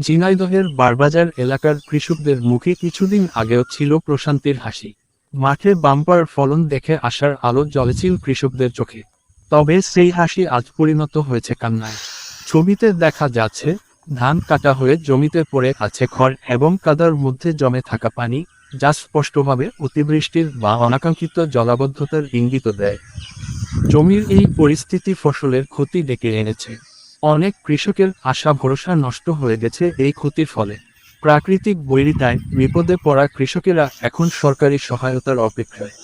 ঝিনাইদহের বারবাজার এলাকার কৃষকদের মুখে কিছুদিন আগেও ছিল প্রশান্তির হাসি। মাঠে বাম্পার ফলন দেখে আসার আলো জ্বলেছিল কৃষকদের চোখে। তবে সেই হাসি আজ পরিণত হয়েছে কান্নায়। ছবিতে দেখা যাচ্ছে, ধান কাটা হয়ে জমিতে পড়ে আছে খড় এবং কাদার মধ্যে জমে থাকা পানি, যা স্পষ্টভাবে অতিবৃষ্টির বা অনাকাঙ্ক্ষিত জলাবদ্ধতার ইঙ্গিত দেয়। জমির এই পরিস্থিতি ফসলের ক্ষতি ডেকে এনেছে। অনেক কৃষকের আশা ভরসা নষ্ট হয়ে গেছে এই ক্ষতির ফলে। প্রাকৃতিক বৈরিতায় বিপদে পড়া কৃষকেরা এখন সরকারি সহায়তার অপেক্ষায়।